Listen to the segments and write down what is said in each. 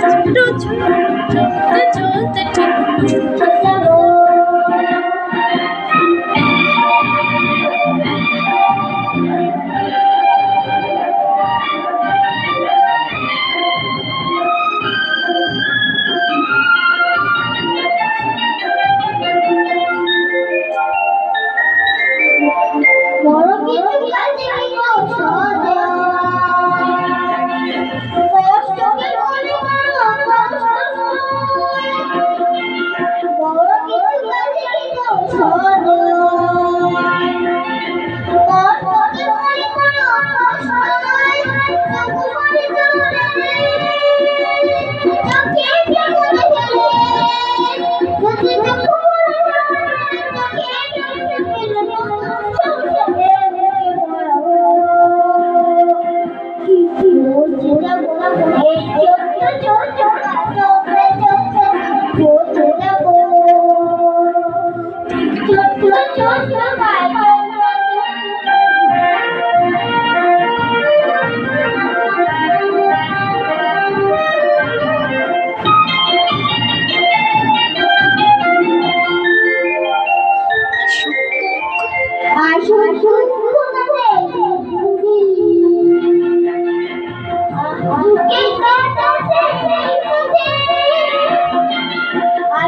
ছোট্ট ছোট্ট ছোট্ট Chúa Chúa Chúa Chúa Chúa Chúa Chúa Chúa Chúa Chúa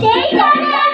সেই জানে